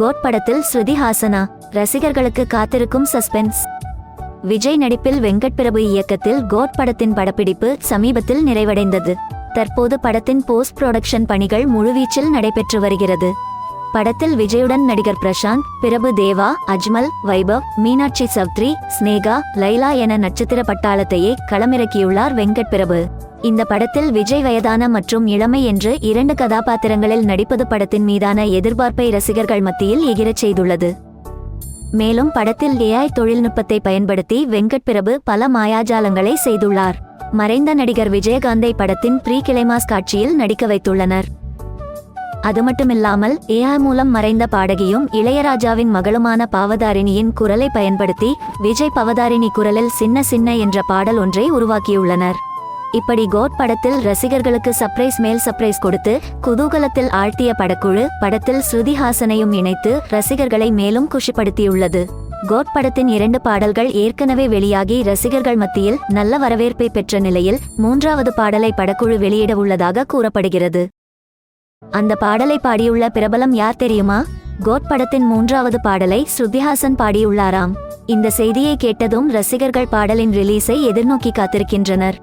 Code படத்தில் ஸ்ருதி ஹாசனா. ரசிகர்களுக்கு காத்திருக்கும் சஸ்பென்ஸ். விஜய் நடிப்பில் வெங்கட் பிரபு இயக்கத்தில் கோட் படத்தின் படப்பிடிப்பு சமீபத்தில் நிறைவடைந்தது. தற்போது படத்தின் போஸ்ட் புரொடக்ஷன் பணிகள் முழுவீச்சில் நடைபெற்று வருகிறது. படத்தில் விஜயுடன் நடிகர் பிரசாந்த் பிரபு தேவா அஜ்மல் வைபவ் மீனாட்சி சௌத்ரி ஸ்னேகா லைலா என நட்சத்திர பட்டாளத்தையே களமிறக்கியுள்ளார் வெங்கட் பிரபு. இந்த படத்தில் விஜய் வயதான மற்றும் இளமை என்று இரண்டு கதாபாத்திரங்களில் நடிப்பது படத்தின் மீதான எதிர்பார்ப்பை ரசிகர்கள் மத்தியில் எகிரச் செய்துள்ளது. மேலும் படத்தில் ஏஐ தொழில்நுட்பத்தை பயன்படுத்தி வெங்கட் பிரபு பல மாயாஜாலங்களை செய்துள்ளார். மறைந்த நடிகர் விஜயகாந்தை படத்தின் ப்ரீ கிளைமாஸ் காட்சியில் நடிக்க வைத்துள்ளனர். அது மட்டுமில்லாமல் ஏஐ மூலம் மறைந்த பாடகியும் இளையராஜாவின் மகளுமான பாவதாரிணியின் குரலை பயன்படுத்தி விஜய் பவதாரிணி குரலில் சின்ன சின்ன என்ற பாடல் ஒன்றை உருவாக்கியுள்ளனர். இப்படி கோட் படத்தில் ரசிகர்களுக்கு சர்ப்ரைஸ் மேல் சர்ப்ரைஸ் கொடுத்து குதூகலத்தில் ஆழ்த்திய படக்குழு படத்தில் ஸ்ருதி ஹாசனையும் இணைத்து ரசிகர்களை மேலும் குஷிப்படுத்தியுள்ளது. கோட் படத்தின் இரண்டு பாடல்கள் ஏற்கனவே வெளியாகி ரசிகர்கள் மத்தியில் நல்ல வரவேற்பை பெற்ற நிலையில் மூன்றாவது பாடலை படக்குழு வெளியிட உள்ளதாக கூறப்படுகிறது. அந்த பாடலை பாடியுள்ள பிரபலம் யார் தெரியுமா? கோட் படத்தின் மூன்றாவது பாடலை ஸ்ருதிஹாசன் பாடியுள்ளாராம். இந்த செய்தியை கேட்டதும் ரசிகர்கள் பாடலின் ரிலீஸை எதிர்நோக்கி காத்திருக்கின்றனர்.